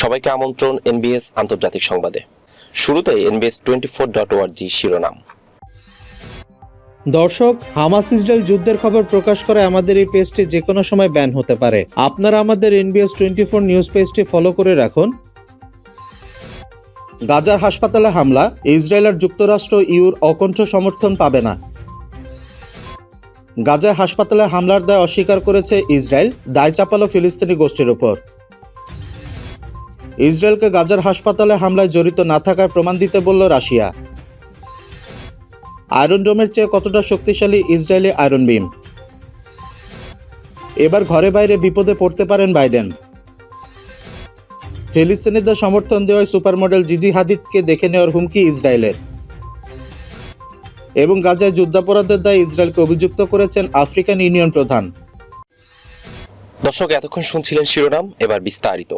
সবাইকে আমন্ত্রণ এনবিএস আন্তর্জাতিক সংবাদে। শুরুতে এনবিএস টোয়েন্টি ফোর ডট ওয়ার্জি শিরোনাম। দর্শক, হামাস ইসরায়েল যুদ্ধের খবর প্রকাশ করে আমাদের এই পেজটি যে কোনো সময় ব্যান হতে পারে। আপনারা আমাদের এনবিএস টোয়েন্টি ফোর নিউজ পেজটি ফলো করে রাখুন। গাজার হাসপাতালে হামলা, ইসরায়েল আর যুক্তরাষ্ট্র ইউর অকণ্ঠ সমর্থন পাবে না। গাজায় হাসপাতালে হামলার দায় অস্বীকার করেছে ইসরায়েল, দায় চাপালো ফিলিস্তিনি গোষ্ঠীর ওপর ইসরায়েলকে গাজার হাসপাতালে হামলায় জড়িত না থাকার প্রমাণ দিতে বলল রাশিয়া। আয়রন ডোমের চেয়ে কতটা শক্তিশালী ইসরায়েলি আয়রন বিম? এবার ঘরে বাইরে বিপদে পড়তে পারেন বাইডেন। ফিলিস্তিনিদের সমর্থন দেওয়ায় সুপার মডেল জিজি হাদিদকে দেখে নেওয়ার হুমকি ইসরায়েলের। এবং গাজায় যুদ্ধাপরাধের দায়ে ইসরায়েলকে অভিযুক্ত করেছেন আফ্রিকান ইউনিয়ন প্রধান। দর্শক, এতক্ষণ শুনছিলেন শিরোনাম, এবার বিস্তারিত।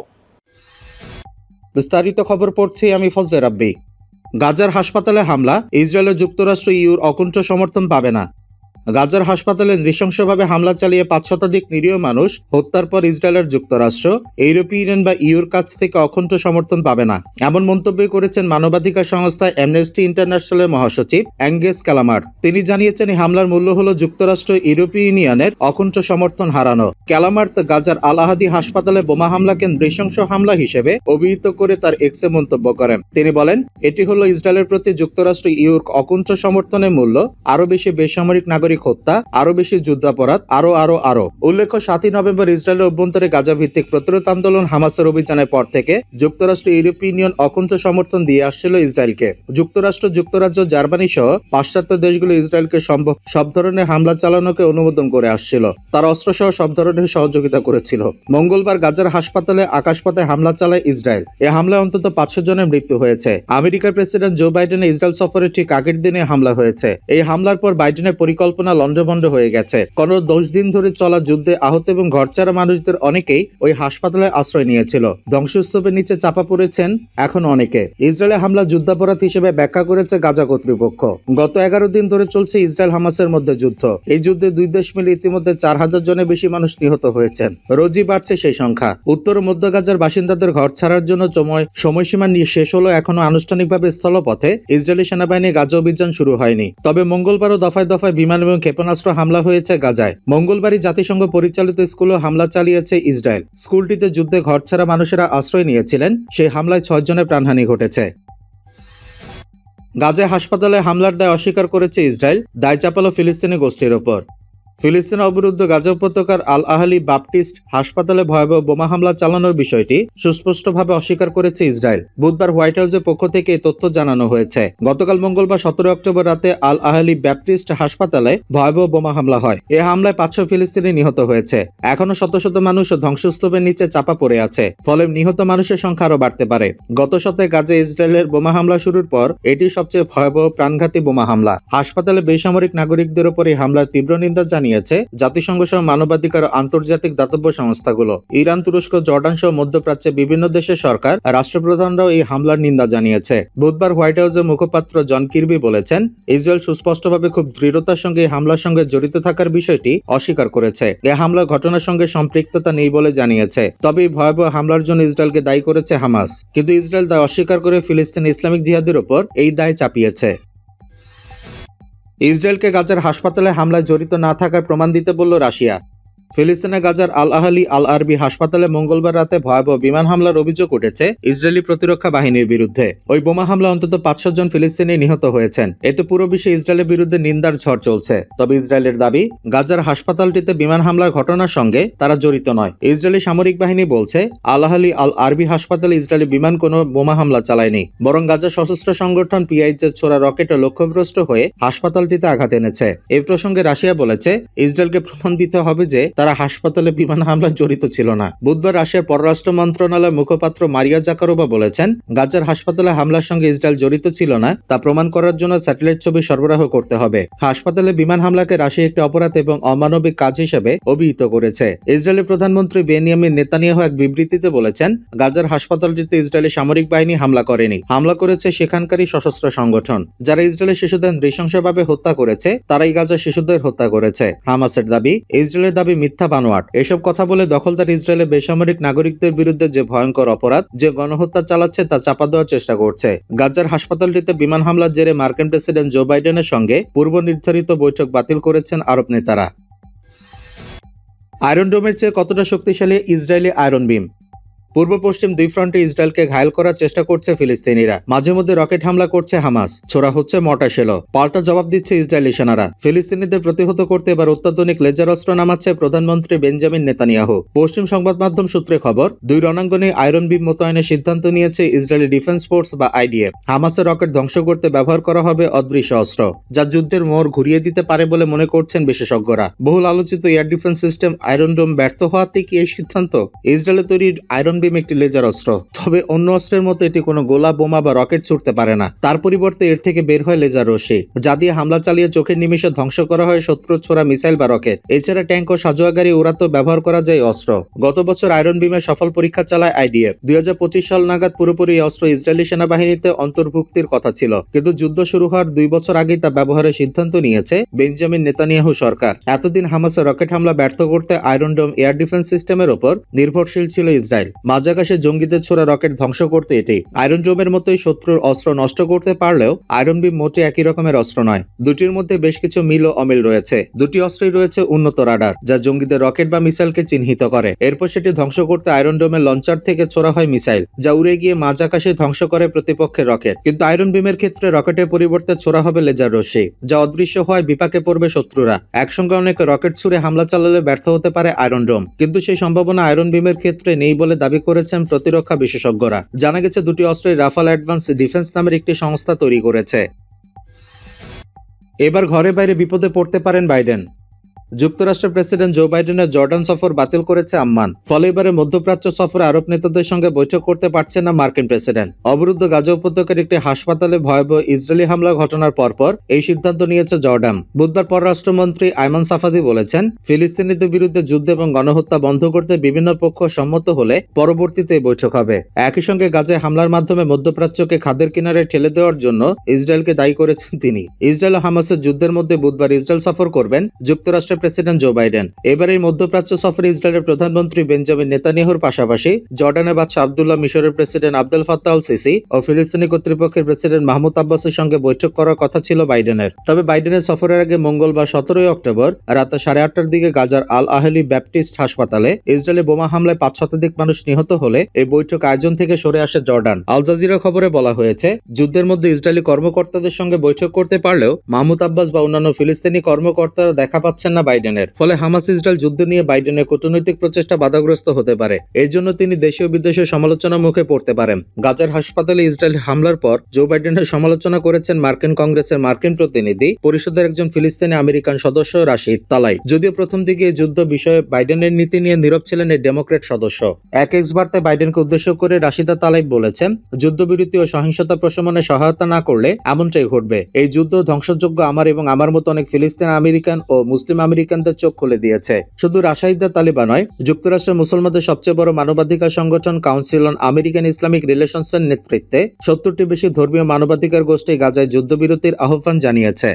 বিস্তারিত খবর পড়ছি আমি ফজলে রাব্বি। গাজার হাসপাতালে হামলা, ইসরায়েলের যুক্তরাষ্ট্র ইউর অকুণ্ঠ সমর্থন পাবে না। গাজার হাসপাতালে নৃশংসভাবে হামলা চালিয়ে পাঁচ শতাধিক নিরীহ মানুষ হত্যার পর ইসরায়েলের যুক্তরাষ্ট্র ইউরোপীয় ইউনিয়ন বা ইউর কাছ থেকে অকুণ্ঠ সমর্থন পাবে না। এমন মন্তব্য করেছেন মানবাধিকার সংস্থা অ্যামনেস্টি ইন্টারন্যাশনালের মহাসচিব অ্যাঙ্গেস ক্যালামার। তিনি জানিয়েছেন, এই হামলার মূল্য হল যুক্তরাষ্ট্র, ইউরোপীয় ইউনিয়নের অকুণ্ঠ সমর্থন হারানো। ক্যালামার গাজার আলাহাদি হাসপাতালে বোমা হামলাকে নৃশংস হামলা হিসেবে অভিহিত করে তার এক্সে মন্তব্য করেন। তিনি বলেন, এটি হলো ইসরায়েলের প্রতি যুক্তরাষ্ট্র ইউর অকুণ্ঠ সমর্থনের মূল্য আরও বেশি বেসামরিক নাগরিক হত্যা আরও বেশি যুদ্ধাপরাধ আরও আরও আরও উল্লেখ্য, সাতই নভেম্বর ইসরায়েলের অভ্যন্তরে গাজা ভিত্তিক প্রতিরোধ আন্দোলন হামাসের অভিযানের পর থেকে যুক্তরাষ্ট্র ইউরোপীয় ইউনিয়ন অকুণ্ঠ সমর্থন দিয়ে আসছিল ইসরায়েলকে। যুক্তরাষ্ট্র, যুক্তরাজ্য, জার্মানি সহ পাশ্চাত্য দেশগুলো ইসরায়েলকে সম্ভব সব ধরনের হামলা চালানোকে অনুমোদন করে আসছিল। তারা অস্ত্রসহ সব ধরনের সহযোগিতা করেছিল। মঙ্গলবার গাজার হাসপাতালে আকাশপথে হামলা চালায় ইসরায়েল। এ হামলায় অন্তত পাঁচশো জনের মৃত্যু হয়েছে। আমেরিকার প্রেসিডেন্ট জো বাইডেনের ইসরায়েল সফরের ঠিক আগের দিনে হামলা হয়েছে। এই হামলার পর বাইডেনের পরিকল্পনা লণ্ডভণ্ড হয়ে গেছে। কোন দশ দিন ধরে চলা যুদ্ধে আহত এবং ঘরছাড়া মানুষদের অনেকেই ওই হাসপাতালে আশ্রয় নিয়েছিল। ধ্বংসস্তূপের নিচে চাপা পড়েছেন এখন অনেকে। ইসরায়েলে হামলা যুদ্ধাপরাধ হিসেবে ব্যাখ্যা করেছে গাজা কর্তৃপক্ষ। গত এগারো দিন ধরে চলছে ইসরায়েল হামাসের মধ্যে যুদ্ধ। এই যুদ্ধে দুই দেশ মিলে ইতিমধ্যে চার হাজার জনের বেশি মানুষ নিহত হয়েছেন। রোজই বাড়ছে সেই সংখ্যা। উত্তর মধ্য গাজার বাসিন্দাদের ঘর ছাড়ার জন্য সময় সময়সীমা নিয়ে শেষ হলো এখনও আনুষ্ঠানিকভাবে স্থলপথে। ইসরায়েলি সেনাবাহিনী গাজা অভিযান শুরু হয়নি। তবে মঙ্গলবারও দফায় দফায় বিমান এবং ক্ষেপণাস্ত্র হামলা হয়েছে গাজায়। মঙ্গলবারই জাতিসংঘ পরিচালিত স্কুলে হামলা চালিয়েছে ইসরায়েল। স্কুলটিতে যুদ্ধে ঘরছাড়া মানুষেরা আশ্রয় নিয়েছিলেন। সেই হামলায় ছয় জনের প্রাণহানি ঘটেছে। গাজায় হাসপাতালে হামলার দায় অস্বীকার করেছে ইসরায়েল। দায় চাপালো ফিলিস্তিনি গোষ্ঠীর ওপর। ফিলিস্তিন অবরুদ্ধ গাজা উপত্যকার আল আহালি বাপটিস্ট হাসপাতালে ভয়াবহ বোমা হামলা চালানোর বিষয়টি সুস্পষ্টভাবে অস্বীকার করেছে ইসরায়েল। বুধবার হোয়াইট হাউসের পক্ষ থেকে এই তথ্য জানানো হয়েছে। গতকাল মঙ্গলবার সতেরো অক্টোবর রাতে আল আহালি ব্যাপটিস্ট হাসপাতালে ভয়াবহ বোমা হামলা হয়। এ হামলায় পাঁচশো ফিলিস্তিনি নিহত হয়েছে। এখনও শত শত মানুষ ধ্বংসস্তূপের নিচে চাপা পড়ে আছে, ফলে নিহত মানুষের সংখ্যা আরও বাড়তে পারে। গত সপ্তাহে গাজে ইসরায়েলের বোমা হামলা শুরুর পর এটি সবচেয়ে ভয়াবহ প্রাণঘাতী বোমা হামলা। হাসপাতালে বেসামরিক নাগরিকদের উপর এই হামলার তীব্র নিন্দা জানিয়েছে, জাতিসংঘ সহ মানবাধিকার আন্তর্জাতিক দাতব্য সংস্থাগুলো। ইরান, তুরস্ক, জর্ডান সহ মধ্যপ্রাচ্যে বিভিন্ন দেশের সরকার রাষ্ট্রপ্রধানরাও এই হামলার নিন্দা জানিয়েছে। বুধবার হোয়াইট হাউসের মুখপাত্র জন কির্বি বলেছেন, ইসরায়েল সুস্পষ্টভাবে খুব দৃঢ়তার সঙ্গে এই হামলার সঙ্গে জড়িত থাকার বিষয়টি অস্বীকার করেছে। এ হামলার ঘটনার সঙ্গে সম্পৃক্ততা নেই বলে জানিয়েছে। তবে ভয়াবহ হামলার জন্য ইসরায়েলকে দায়ী করেছে হামাস। কিন্তু ইসরায়েল দায় অস্বীকার করে ফিলিস্তিন ইসলামিক জিহাদের ওপর এই দায় চাপিয়েছে। ইসরায়েলকে গাজার হাসপাতালে হামলায় জড়িত না থাকার প্রমাণ দিতে বলল রাশিয়া। ফিলিস্তিনের গাজার আল আহালি আল আরবি হাসপাতালে মঙ্গলবার রাতে ভয়াবহ বিমান হামলার অভিযোগ উঠেছে ইসরায়েলি প্রতিরক্ষা বাহিনীর বিরুদ্ধে। ওই বোমা হামলা অন্তত পাঁচশো জন ফিলিস্তিনি নিহত হয়েছেন। এতে পুরো বিশ্বে ইসরায়েলের বিরুদ্ধে নিন্দার ঝড় চলছে। তবে ইসরায়েলের দাবি, গাজার হাসপাতালটিতে বিমান হামলার ঘটনার সঙ্গে তারা জড়িত নয়। ইসরায়েলি সামরিক বাহিনী বলছে আল আহালি আল আরবি হাসপাতালে ইসরায়েলি বিমান কোনো বোমা হামলা চালায়নি, বরং গাজা সশস্ত্র সংগঠন পিআইজের ছোড়া রকেটে লক্ষ্যগ্রস্ত হয়ে হাসপাতালটিতে আঘাত এনেছে। এই প্রসঙ্গে রাশিয়া বলেছে, ইসরায়েলকে প্রমাণ দিতে হবে যে তারা হাসপাতালে বিমান হামলায় জড়িত ছিল না। বুধবার রাশিয়ার পররাষ্ট্র মন্ত্রণালয়ের মুখপাত্র মারিয়া জাকারোবা বলেছেন গাজার হাসপাতালে হামলার সঙ্গে ইসরায়েল জড়িত ছিল না, তা প্রমাণ করার জন্য স্যাটেলাইট ছবি সরবরাহ করতে হবে। হাসপাতালে বিমান হামলাকে রাশিয়া একটি অপরাধ এবং অমানবিক কাজ হিসেবে অভিহিত করেছে। ইসরায়েলের প্রধানমন্ত্রী বেনিয়ামিন নেতানিয়াহু এক বিবৃতিতে বলেছেন গাজার হাসপাতালটিতে ইসরায়েলি সামরিক বাহিনী হামলা করেনি। হামলা করেছে সেখানকারই সশস্ত্র সংগঠন। যারা ইসরায়েলের শিশুদের নৃশংসভাবে হত্যা করেছে, তারাই গাজার শিশুদের হত্যা করেছে। হামাসের দাবি, ইসরায়েলের দাবি মিথ্যা বানোয়াট। এসব কথা বলে দখলদার ইসরায়েলের বেসামরিক নাগরিকদের বিরুদ্ধে যে ভয়ঙ্কর অপরাধ, যে গণহত্যা চালাচ্ছে তা চাপা দেওয়ার চেষ্টা করছে। গাজার হাসপাতালটিতে বিমান হামলার জেরে মার্কিন প্রেসিডেন্ট জো বাইডেনের সঙ্গে পূর্ব নির্ধারিত বৈঠক বাতিল করেছেন আরব নেতারা। আয়রন ডোমের চেয়ে কতটা শক্তিশালী ইসরায়েলি আয়রন বিম? পূর্ব পশ্চিম দুই ফ্রন্টে ইসরায়েলকে ঘায়ল করার চেষ্টা করছে ফিলিস্তিনিরা। মাঝে মধ্যে রকেট হামলা করছে হামাস। ছোড়া হচ্ছে মর্টার শেল পাল্টা জবাব দিচ্ছে ইসরায়েলি সেনারা। ফিলিস্তিনিদের প্রতিহত করতে এবার অত্যাধুনিক লেজার অস্ত্র নামাচ্ছে প্রধানমন্ত্রী বেঞ্জামিন নেতানিয়াহু। পশ্চিম সংবাদ মাধ্যম সূত্রে খবর, দুই রণাঙ্গনে আয়রন বিম মোতায়েনের সিদ্ধান্ত নিয়েছে ইসরায়েলি ডিফেন্স ফোর্স বা আইডিএফ। হামাসের রকেট ধ্বংস করতে ব্যবহার করা হবে অদৃশ্য অস্ত্র, যা যুদ্ধের মোড় ঘুরিয়ে দিতে পারে বলে মনে করছেন বিশেষজ্ঞরা। বহুল আলোচিত air defence system iron dome ব্যর্থ হওয়াতে কি এই সিদ্ধান্ত? ইসরায়েলে তৈরি আয়রন বিম একটি লেজার অস্ত্র। তবে অন্য অস্ত্রের মতো এটি কোনো গোলা, বোমা বা রকেট ছুটতে পারে না। তার পরিবর্তে এর থেকে বের হয় লেজার রশ্মি যা দিয়ে হামলা চালিয়ে চোখের নিমিষে ধ্বংস করা হয় শত্রু ছোড়া মিসাইল বা রকেট। এছাড়া ট্যাঙ্ক ও সাজোয়া গাড়ি উড়াতেও ব্যবহার করা যায় অস্ত্র। গত বছর আয়রন বিমের সফল পরীক্ষা চালায় আইডিএফ। দুই হাজার পঁচিশ সাল নাগাদ পুরোপুরি এই অস্ত্র ইসরায়েলি সেনাবাহিনীতে অন্তর্ভুক্তির কথা ছিল। কিন্তু যুদ্ধ শুরু হওয়ার দুই বছর আগেই তা ব্যবহারের সিদ্ধান্ত নিয়েছে বেঞ্জামিন নেতানিয়াহু সরকার। এতদিন হামাসের রকেট হামলা ব্যর্থ করতে আয়রন ডোম এয়ার ডিফেন্স সিস্টেমের ওপর নির্ভরশীল ছিল ইসরায়েল। মাঝ আকাশে জঙ্গিদের ছোড়া রকেট ধ্বংস করতে এটি আয়রন ডোমের মতোই শত্রুর অস্ত্র নষ্ট করতে পারলেও আয়রন বিম মোটে একই রকমের অস্ত্র নয়। দুটির মধ্যে বেশ কিছু মিল ও অমিল রয়েছে। দুটি অস্ত্রই রয়েছে উন্নত রাডার, যা জঙ্গিদের রকেট বা মিসাইলকে চিহ্নিত করে। এরপর সেটি ধ্বংস করতে আয়রন ডোমের লঞ্চার থেকে ছোড়া হয় মিসাইল, যা উড়ে গিয়ে মাঝ আকাশে ধ্বংস করে প্রতিপক্ষের রকেট। কিন্তু আয়রন বিমের ক্ষেত্রে রকেটের পরিবর্তে ছোড়া হবে লেজার রশ্মি, যা অদৃশ্য হয় বিপাকে পড়বে শত্রুরা। একসঙ্গে অনেক রকেট ছুড়ে হামলা চালালে ব্যর্থ হতে পারে আয়রন ডোম কিন্তু সেই সম্ভাবনা আয়রন বিমের ক্ষেত্রে নেই বলে দাবি করেছেন প্রতিরক্ষা বিশেষজ্ঞরা। জানা গেছে, দুটি অস্ত্রের রাফাল অ্যাডভান্স ডিফেন্স নামের একটি সংস্থা তৈরি করেছে। এবার ঘরে বাইরে বিপদে পড়তে পারেন বাইডেন। যুক্তরাষ্ট্রের প্রেসিডেন্ট জো বাইডেনের জর্ডান সফর বাতিল করেছে আম্মান। ফলে এবারে মধ্যপ্রাচ্য সফরে আরব নেতাদের সঙ্গে বৈঠক করতে পারছেন না মার্কিন প্রেসিডেন্ট। অবরুদ্ধ গাজা উপত্যকার একটি হাসপাতালে ভয়াবহ ইসরায়েলি হামলা ঘটনার পরপর এই সিদ্ধান্ত নিয়েছে জর্ডান। বুধবার পররাষ্ট্রমন্ত্রী আইমান সাফাদি বলেছেন, ফিলিস্তিনিদের বিরুদ্ধে যুদ্ধ এবং গণহত্যা বন্ধ করতে বিভিন্ন পক্ষ সম্মত হলে পরবর্তীতে এই বৈঠক হবে। একই সঙ্গে গাজায় হামলার মাধ্যমে মধ্যপ্রাচ্যকে খাদের কিনারে ঠেলে দেওয়ার জন্য ইসরায়েলকে দায়ী করেছেন তিনি। ইসরায়েল ও হামাসের যুদ্ধের মধ্যে বুধবার ইসরায়েল সফর করবেন যুক্তরাষ্ট্রের প্রেসিডেন্ট জো বাইডেন। এবারের মধ্যপ্রাচ্য সফরে ইসরায়েলের প্রধানমন্ত্রী বেঞ্জামিন নেতানিয়াহুর পাশাপাশি জর্ডানের বাদশাহ আবদুল্লাহ মিশরের president Abdul Fattah al Sisi ও ফিলিস্তিনি কর্তৃপক্ষের প্রেসিডেন্ট মাহমুদ আব্বাসের সঙ্গে বৈঠক করার কথা ছিল বাইডেনের। তবে বাইডেনের সফরের আগে মঙ্গলবার সতেরোই অক্টোবর রাত সাড়ে আটটার দিকে গাজার আল আহলি ব্যাপটিস্ট হাসপাতালে ইসরায়েলে বোমা হামলায় পাঁচ শতাধিক মানুষ নিহত হলে এই বৈঠক আয়োজন থেকে সরে আসে জর্ডান। আল জাজিরা খবরে বলা হয়েছে, যুদ্ধের মধ্যে ইসরায়েলি কর্মকর্তাদের সঙ্গে বৈঠক করতে পারলেও মাহমুদ আব্বাস বা অন্যান্য ফিলিস্তিনি কর্মকর্তারা দেখা পাচ্ছেন না বাইডেনের। ফলে হামাস ইসরায়েল যুদ্ধ নিয়ে বাইডেনের কূটনৈতিক প্রচেষ্টা বাধাগ্রস্ত হতে পারে। এর জন্য তিনি দেশীয় বিদেশীয় সমালোচনার মুখে পড়তে পারেন। গাজার হাসপাতালে ইসরায়েল হামলার পর জো বাইডেনের সমালোচনা করেছেন মার্কিন কংগ্রেসের মার্কিন প্রতিনিধি, পরিষদের একজন ফিলিস্তিনি আমেরিকান সদস্য রাশিদ তালাই। যদিও প্রথম দিকে যুদ্ধ বিষয়ে বাইডেনের নীতি নিয়ে নীরব ছিলেন এই ডেমোক্রেট সদস্য। এক এক্স বার্তায় বাইডেনকে উদ্দেশ্য করে রাশিদা তালাই বলেছেন, যুদ্ধবিরতি ও সহিংসতা প্রশমনে সহায়তা না করলে এমনটাই ঘটবে। এই যুদ্ধ ধ্বংসযোগ্য আমার এবং আমার মতো অনেক ফিলিস্তিন আমেরিকান ও মুসলিম আমেরিকানদের চোখ খুলে দিয়েছে। শুধু রাশাইদা তালিবা নয়, যুক্তরাষ্ট্রের মুসলমানদের সবচেয়ে বড় মানবাধিকার সংগঠন কাউন্সিল অন আমেরিকান ইসলামিক রিলেশনসের নেতৃত্বে সত্তরটি বেশি ধর্মীয় মানবাধিকার গোষ্ঠী গাজায় যুদ্ধবিরতির আহ্বান জানিয়েছে।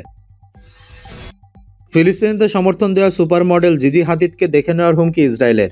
ফিলিস্তিনিদের সমর্থন দেওয়া সুপার মডেল জিজি হাদিদকে দেখে নেওয়ার হুমকি ইসরায়েলের।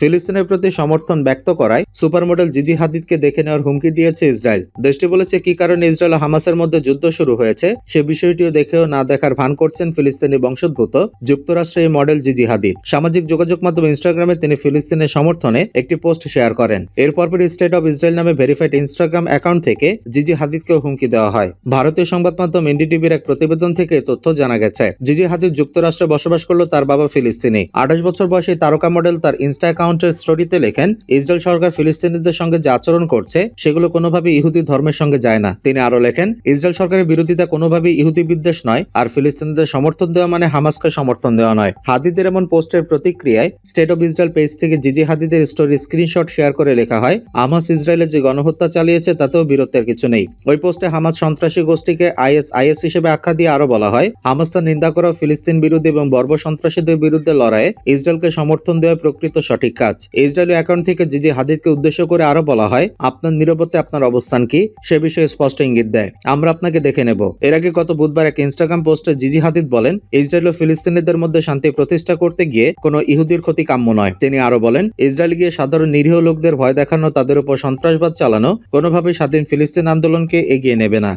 ফিলিস্তিনের প্রতি সমর্থন ব্যক্ত করায় সুপার মডেল জিজি হাদিদকে দেখে নেওয়ার হুমকি দিয়েছে ইসরায়েল। দেশটি বলেছে, কি কারণে ইসরায়েল ও হামাসের মধ্যে যুদ্ধ শুরু হয়েছে, সে বিষয়টিও দেখেও না দেখার ভান করছেন ফিলিস্তিনি বংশোদ্ভূত যুক্তরাষ্ট্রের এই মডেল জিজি হাদিদ। সামাজিক যোগাযোগ মাধ্যম ইনস্টাগ্রামে তিনি ফিলিস্তিনের সমর্থনে একটি পোস্ট শেয়ার করেন। এরপর স্টেট অব ইসরায়েল নামে ভেরিফাইড ইনস্টাগ্রাম অ্যাকাউন্ট থেকে জিজি হাদিদকেও হুমকি দেওয়া হয়। ভারতীয় সংবাদ মাধ্যম এনডিটিভির এক প্রতিবেদন থেকে তথ্য জানা গেছে। জিজি হাদিদ যুক্তরাষ্ট্রে বসবাস করল তার বাবা ফিলিস্তিনি। আঠাশ বছর বয়সী তারকা মডেল তার ইনস্টা অ্যাকাউন্টের স্টোরিতে লেখেন, ইসরায়েল সরকার ফিলিস্তিনিদের সঙ্গে যে আচরণ করছে, সেগুলো কোনোভাবে ইহুদি ধর্মের সঙ্গে যায় না। তিনি আরও লেখেন, ইসরায়েল সরকারের বিরোধিতা কোনোভাবেই ইহুদি বিদ্বেষ নয়, আর ফিলিস্তিনিদের সমর্থন দেওয়া মানে হামাসকে সমর্থন দেওয়া নয়। হাদিদের এমন পোস্টের প্রতিক্রিয়ায় স্টেট অব ইসরায়েল পেজ থেকে জিজি হাদিদের স্টোরি স্ক্রিনশট শেয়ার করে লেখা হয়, হামাস ইসরায়েলে যে গণহত্যা চালিয়েছে, তাতেও বীরত্বের কিছু নেই। ওই পোস্টে হামাস সন্ত্রাসী গোষ্ঠীকে আইএস আইএস হিসেবে আখ্যা দিয়ে আরও বলা হয়, হামাস তার নিন্দা করা ফিলিস্তিন বিরোধী এবং বর্ব সন্ত্রাসীদের বিরুদ্ধে লড়াইয়ে ইসরায়েলকে সমর্থন দেওয়া প্রকৃত সঠিক। কাজ। ইসরায়েলি অ্যাকাউন্ট থেকে জিজি হাদিদকে উদ্দেশ্য করে আরও বলা হয়, আপনার নিরাপত্তা আপনার অবস্থান কি, সে বিষয়ে স্পষ্ট ইঙ্গিত দেয়। আমরা আপনাকে দেখে নেব। এর আগে গত বুধবার এক ইনস্টাগ্রাম পোস্টে জিজি হাদিদ বলেন, ইসরায়েল ও ফিলিস্তিনিদের মধ্যে শান্তি প্রতিষ্ঠা করতে গিয়ে কোনো ইহুদির ক্ষতি কাম্য নয়। তিনি আরও বলেন, ইসরায়েল গিয়ে সাধারণ নিরীহ লোকদের ভয় দেখানো, তাদের উপর সন্ত্রাসবাদ চালানো, কোনোভাবেই স্বাধীন ফিলিস্তিন আন্দোলনকে এগিয়ে নেবে না।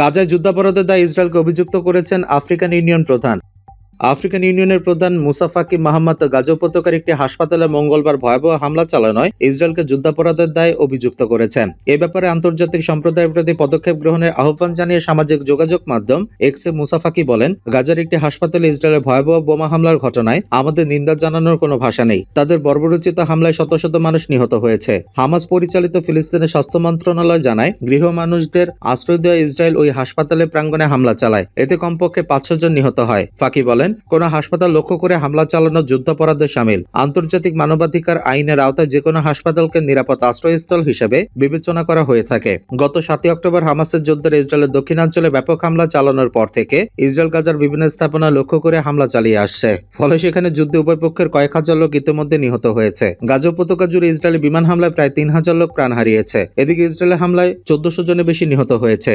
গাজায় যুদ্ধাপরাধের দায় ইসরায়েলকে অভিযুক্ত করেছেন আফ্রিকান ইউনিয়ন প্রধান। আফ্রিকান ইউনিয়নের প্রধান মুসাফাকি মাহমদ গাজা উপত্যকার একটি হাসপাতালে মঙ্গলবার ভয়াবহ হামলা চালানোয় ইসরায়েলকে যুদ্ধাপরাধের দায়ে অভিযুক্ত করেছেন। এ ব্যাপারে আন্তর্জাতিক সম্প্রদায়ের প্রতি পদক্ষেপ গ্রহণের আহ্বান জানিয়ে সামাজিক যোগাযোগ মাধ্যম এক্সে মুসাফাকি বলেন, গাজার একটি হাসপাতালে ইসরায়েলের ভয়াবহ বোমা হামলার ঘটনায় আমাদের নিন্দা জানানোর কোনো ভাষা নেই। তাদের বর্বরোচিত হামলায় শত শত মানুষ নিহত হয়েছে। হামাস পরিচালিত ফিলিস্তিনের স্বাস্থ্য মন্ত্রণালয় জানায়, গৃহ মানুষদের আশ্রয় দেওয়া ইসরায়েল ওই হাসপাতালে প্রাঙ্গণে হামলা চালায়। এতে কমপক্ষে পাঁচশো জন নিহত হয়। ফাঁকি বলেন, কোন হাসপাতাল লক্ষ্য করে হামলা চালানো যুদ্ধাপরাধে সামিল। আন্তর্জাতিক মানবাধিকার আইনের আওতায় যে কোনো হাসপাতালকে নিরাপদ আশ্রয়স্থল হিসেবে বিবেচনা করা হয়ে থাকে। গত সাতই অক্টোবর হামাসের যুদ্ধের ইসরায়েলের দক্ষিণাঞ্চলে ব্যাপক হামলা চালানোর পর থেকে ইসরায়েল গাজার বিভিন্ন স্থাপনা লক্ষ্য করে হামলা চালিয়ে আসছে। ফলে সেখানে যুদ্ধে উভয় পক্ষের কয়েক হাজার লোক ইতিমধ্যে নিহত হয়েছে। গাজা উপত্যকা জুড়ে ইসরায়েলি বিমান হামলায় প্রায় তিন হাজার লোক প্রাণ হারিয়েছে। এদিকে ইসরায়েলের হামলায় চোদ্দশো জনের বেশি নিহত হয়েছে।